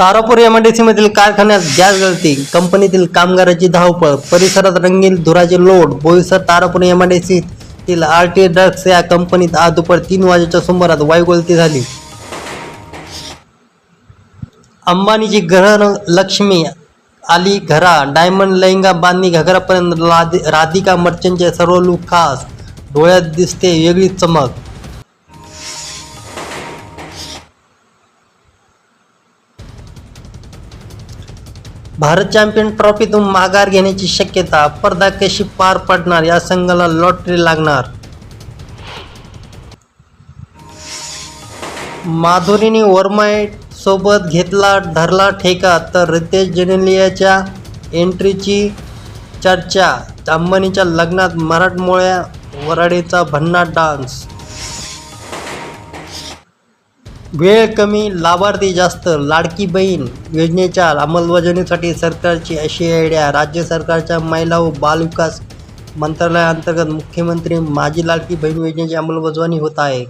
Tarapur MIDC मधील कारखान्यात gas गळती. कंपनीतील कामगाराची धावपळ. परिसरात रंगील धुराचे लोड. बोईसर तारापूर एमआयडीसी तील आर टी ड्रग्स या कंपनीत आज दुपार तीन वाजेच्या सुमारात वायुगळती झाली. अंबानीची ग्रहण लक्ष्मी आली घरा डायमंड लहंगा बांधणी घगरापर्यंत राधिका मर्चंटचे सर्व लूक खास. डोळ्यात दिसते वेगळी चमक. भारत चॅम्पियन ट्रॉफीतून माघार घेण्याची शक्यता स्पर्धा कशी पार पडणार या संघाला लॉटरी लागणार? माधुरीने वर्माय सोबत घेतला धरला ठेका तर रितेश जेनेलियाच्या एंट्रीची चर्चा अंबानीच्या लग्नात मराठमोळ्या वराडीचा भन्नाट डान्स वेळ कमी लाभार्थी जास्त लाडकी बहीण योजनेच्या अंमलबजावणीसाठी सरकारची अशी आयडिया राज्य सरकारच्या महिला व बालविकास मंत्रालयाअंतर्गत मुख्यमंत्री माझी लाडकी बहीण योजनेची अंमलबजावणी होत आहे.